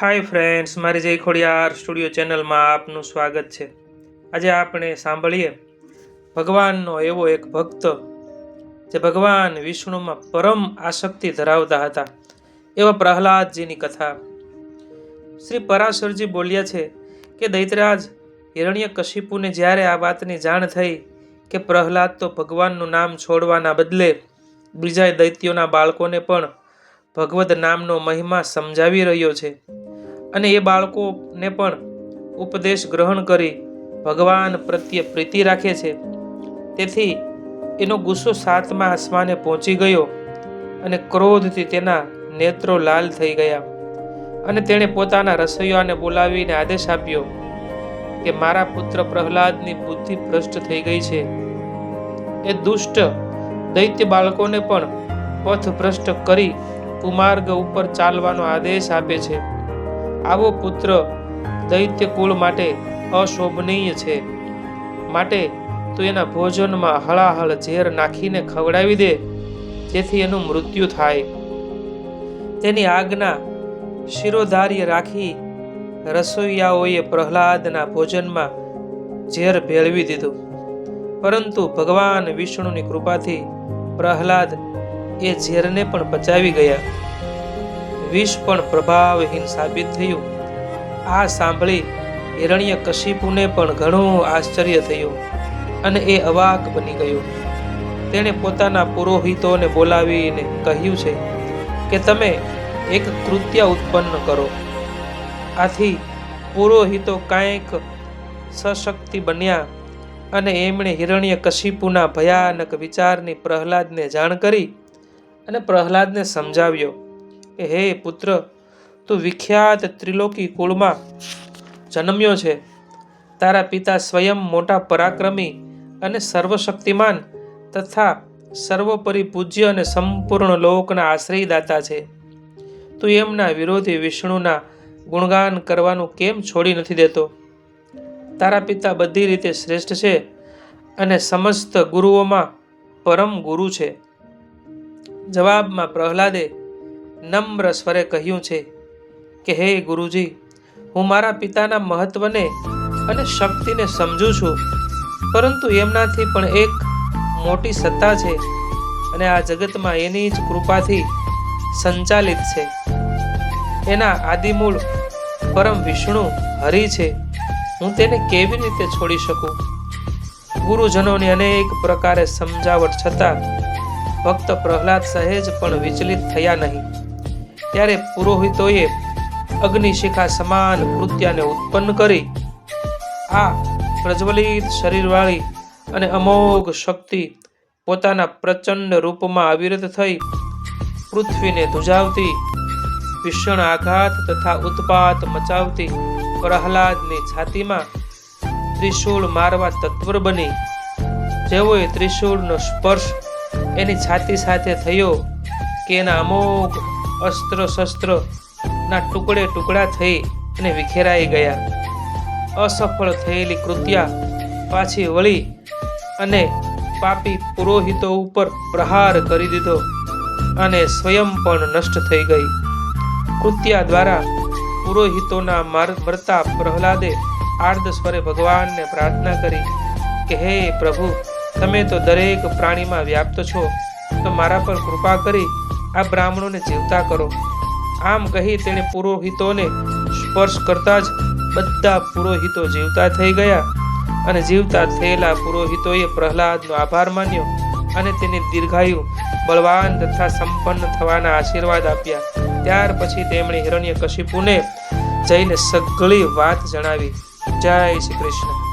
Hi friends મારી જય Khodiyar studio ચેનલમાં આપનું સ્વાગત છે. આજે આપણે સાંભળીએ ભગવાનનો એવો એક ભક્ત જે ભગવાન વિષ્ણુમાં પરમ આસક્તિ ધરાવતા હતા. એવા પ્રહલાદજીની કથા. શ્રી પરાશરજી બોલ્યા છે કે દૈત્યરાજ હિરણ્ય કશિપુને જ્યારે આ વાતની જાણ થઈ કે પ્રહલાદ તો ભગવાનનું નામ છોડવાના બદલે બીજા દૈત્યોના બાળકોને પણ ભગવદ નામનો મહિમા સમજાવી રહ્યો છે અને એ બાળકોને પણ ઉપદેશ ગ્રહણ કરી ભગવાન પ્રત્યે પ્રીતિ રાખે છે. તેથી એનો ગુસ્સો સાતમા આસમાને પહોંચી ગયો અને ક્રોધથી તેના નેત્રો લાલ થઈ ગયા. અને તેણે પોતાના રસોઈયાને બોલાવીને આદેશ આપ્યો કે મારા પુત્ર પ્રહલાદની બુદ્ધિ ભ્રષ્ટ થઈ ગઈ છે. એ દુષ્ટ દૈત્ય બાળકોને પણ પથ ભ્રષ્ટ કરી કુમાર્ગ ઉપર ચાલવાનો આદેશ આપે છે. આવો પુત્ર દૈત્ય કુળ માટે અશોભનીય છે. માટે તું એના ભોજનમાં હળાહળ ઝેર નાખીને ખવડાવી દે, જેથી એનું મૃત્યુ થાય. તેની આજ્ઞા શિરોધાર્ય રાખી રસોઈયાઓએ પ્રહલાદના ભોજનમાં ઝેર ભેળવી દીધું. પરંતુ ભગવાન વિષ્ણુની કૃપાથી પ્રહલાદ એ ઝેરને પણ પચાવી ગયા. વિષ પણ પ્રભાવહીન સાબિત થયું. આ સાંભળી હિરણ્ય કશિપુને પણ ઘણું આશ્ચર્ય થયું અને એ અવાક બની ગયો. તેણે પોતાના પુરોહિતોને બોલાવીને કહ્યું છે કે તમે એક કૃત્ય ઉત્પન્ન કરો. આથી પુરોહિતો કાંઈક સશક્તિ બન્યા અને એમણે હિરણ્ય કશિપુના ભયાનક વિચારની પ્રહલાદને જાણ કરી અને પ્રહલાદને સમજાવ્યો. કે, હે પુત્ર, તું વિખ્યાત ત્રિલોકી કુળમાં જન્મ્યો છે. તારા પિતા સ્વયં મોટા પરાક્રમી અને સર્વશક્તિમાન તથા સર્વોપરી પૂજ્ય અને સંપૂર્ણ લોકના આશ્રયદાતા છે. તું એમના વિરોધી વિષ્ણુના ગુણગાન કરવાનું કેમ છોડી નથી દેતો? તારા પિતા બધી રીતે શ્રેષ્ઠ છે અને સમસ્ત ગુરુઓમાં પરમ ગુરુ છે. જવાબમાં પ્રહલાદે નમ્ર સ્વરે કહ્યું છે કે, હે ગુરુજી, હું મારા પિતાના મહત્વને અને શક્તિને સમજું છું, પરંતુ એમનાથી પણ એક મોટી સત્તા છે અને આ જગતમાં એની જ કૃપાથી સંચાલિત છે. એના આદિમૂળ પરમ વિષ્ણુ હરિ છે. હું તેને કેવી રીતે છોડી શકું? ગુરુજનોની અનેક પ્રકારે સમજાવટ છતાં ભક્ત પ્રહલાદ સહેજ પણ વિચલિત થયા નહીં. ત્યારે પુરોહિતોએ અગ્નિશિખા સમાન કૃત્યાને ઉત્પન્ન કરી. આ પ્રજ્વલિત શરીરવાળી અને અમોઘ શક્તિ પોતાના પ્રચંડ રૂપમાં અવિરત થઈ પૃથ્વીને ધુજાવતી, ભીષણ આઘાત તથા ઉત્પાત મચાવતી પ્રહલાદની છાતીમાં ત્રિશૂળ મારવા તત્પર બની. જેઓએ ત્રિશૂળનો સ્પર્શ એની છાતી સાથે થયો કે એના અમોઘ અસ્ત્ર શસ્ત્ર ના ટુકડે ટુકડા થઈ અને વિખેરાઈ ગયા. અસફળ થયેલી કૃત્યા પાછી વળી અને પાપી પુરોહિતો ઉપર પ્રહાર કરી દીધો અને સ્વયં પણ નષ્ટ થઈ ગઈ. કૃત્યા દ્વારા પુરોહિતોના મરતા પ્રહલાદે આર્દ સ્વરે ભગવાનને પ્રાર્થના કરી કે, હે પ્રભુ, તમે તો દરેક પ્રાણીમાં વ્યાપ્ત છો, તો મારા પર કૃપા કરી આ બ્રાહ્મણોને જીવતા કરો. આમ કહી તેણે પુરોહિતોને સ્પર્શ કરતા જ બધા પુરોહિતો જીવતા થઈ ગયા અને જીવતા થયેલા પુરોહિતોએ પ્રહલાદનો આભાર માન્યો અને તેને દીર્ઘાયુ, બળવાન તથા સંપન્ન થવાના આશીર્વાદ આપ્યા. ત્યાર પછી તેમણે હિરણ્ય કશિપુને જઈને સગળી વાત જણાવી. જય શ્રી કૃષ્ણ.